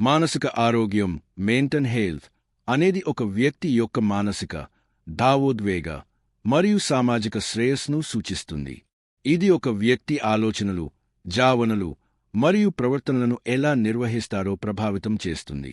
మానసిక ఆరోగ్యం maintain health అనేది ఒక వ్యక్తి యొక్క మానసిక భావోద్వేగ మరియు సామాజిక శ్రేయస్సును సూచిస్తుంది. ఇది ఒక వ్యక్తి ఆలోచనలు జావనలు మరియు ప్రవర్తనలను ఎలా నిర్వహిస్తారో ప్రభావితం చేస్తుంది.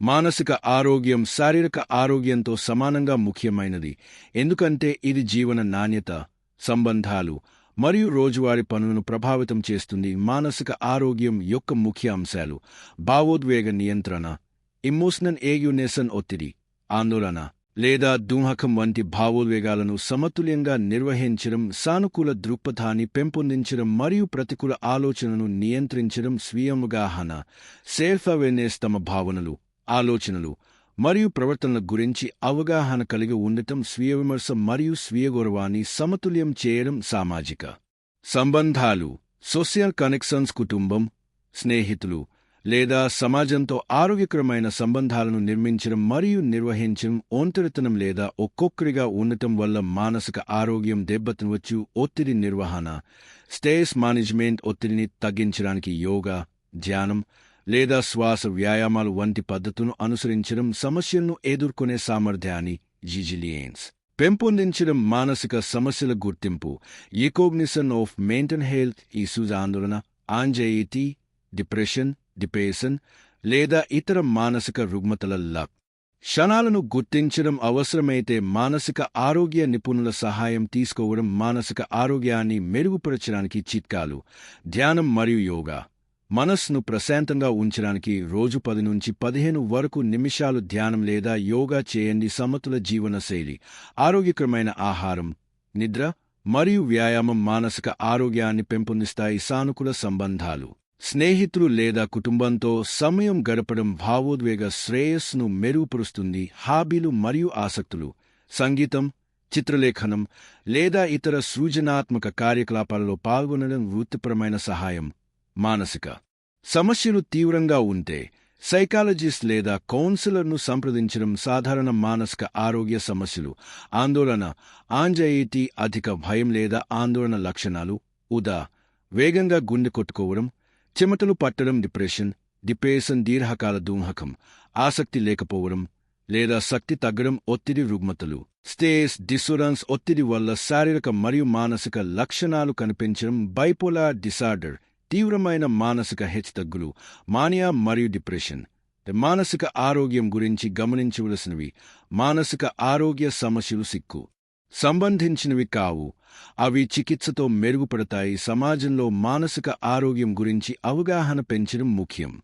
మానసిక ఆరోగ్యం శారీరక ఆరోగ్యంతో సమానంగా ముఖ్యమైనది ఎందుకంటే ఇది జీవన నాణ్యత సంబంధాలు మరియు రోజువారీ పనులను ప్రభావితం చేస్తుంది మానసిక ఆరోగ్యం యొక్క ముఖ్య అంశాలు. భావోద్వేగ నియంత్రణ ఇమోషనల్ ఏగ్యునేషన్ ఒత్తిడి ఆందోళన లేదా దూహకం వంటి భావోద్వేగాలను సమతుల్యంగా నిర్వహించడం సానుకూల దృక్పథాన్ని పెంపొందించడం మరియు ప్రతికూల ఆలోచనను నియంత్రించడం స్వీయముగాహన సెల్ఫ్ అవేర్నెస్ తమ భావనలు ఆలోచనలు మరియు ప్రవర్తనల గురించి అవగాహన కలిగి ఉండటం స్వీయ విమర్శ మరియు స్వీయ గౌరవాన్ని సమతుల్యం చేయడం సామాజిక. సంబంధాలు సోషల్ కనెక్షన్స్ కుటుంబం స్నేహితులు లేదా సమాజంతో ఆరోగ్యకరమైన సంబంధాలను నిర్మించడం మరియు నిర్వహించడం ఒంటరితనం లేదా ఒక్కొక్కరిగా ఉండటం వల్ల మానసిక ఆరోగ్యం దెబ్బతినవచ్చు. ఒత్తిడి నిర్వహణ స్టేస్ మేనేజ్మెంట్ ఒత్తిడిని తగ్గించడానికి యోగా ధ్యానం లేదా శ్వాస వ్యాయామాలు వంటి పద్ధతులను అనుసరించడం సమస్యలను ఎదుర్కొనే సామర్థ్యాన్ని జిజిలియన్స్. పెంపొందించడం మానసిక సమస్యల గుర్తింపు recognition of mental health issues ఆందోళన ఆంజైటీ డిప్రెషన్ డిపేషన్ లేదా ఇతర మానసిక రుగ్మతల క్షణాలను గుర్తించడం అవసరమైతే మానసిక ఆరోగ్య నిపుణుల సహాయం తీసుకోవడం మానసిక ఆరోగ్యాన్ని మెరుగుపరచడానికి చిట్కాలు ధ్యానం మరియు యోగా. మనస్సును ప్రశాంతంగా ఉంచడానికి రోజు పది నుంచి పదిహేను వరకు నిమిషాలు ధ్యానం లేదా యోగా చేయండి సమతుల జీవనశైలి ఆరోగ్యకరమైన ఆహారం నిద్ర మరియు వ్యాయామం మానసిక ఆరోగ్యాన్ని పెంపొందిస్తాయి సానుకూల సంబంధాలు. స్నేహితులు లేదా కుటుంబంతో సమయం గడపడం భావోద్వేగ శ్రేయస్సును మెరుగుపరుస్తుంది హాబీలు మరియు ఆసక్తులు. సంగీతం చిత్రలేఖనం లేదా ఇతర సృజనాత్మక కార్యకలాపాలలో పాల్గొనడం వృత్తిపరమైన సహాయం. మానసిక. సమస్యలు తీవ్రంగా ఉంటే సైకాలజిస్ట్ లేదా కౌన్సిలర్ను సంప్రదించడం సాధారణ మానసిక ఆరోగ్య సమస్యలు. ఆందోళన ఆంజైటీ అధిక భయం లేదా ఆందోళన లక్షణాలు. ఉదా వేగంగా గుండె కొట్టుకోవడం చెమటలు పట్టడం డిప్రెషన్ డిప్రెషన్ దీర్ఘకాల దూహకం ఆసక్తి లేకపోవడం లేదా శక్తి తగ్గడం ఒత్తిడి రుగ్మతలు. స్టేస్ డిసోరెన్స్ ఒత్తిడి వల్ల శారీరక మరియు మానసిక లక్షణాలు కనిపించడం బైపోలార్ డిసార్డర్ తీవ్రమైన మానసిక హెచ్చుతగ్గులు మానియా మరియు డిప్రెషన్. మానసిక ఆరోగ్యం గురించి గమనించవలసినవి మానసిక ఆరోగ్య సమస్యలు సిక్కు. సంబంధించినవి కావు. అవి చికిత్సతో మెరుగుపడతాయి సమాజంలో మానసిక ఆరోగ్యం గురించి అవగాహన పెంచడం ముఖ్యం.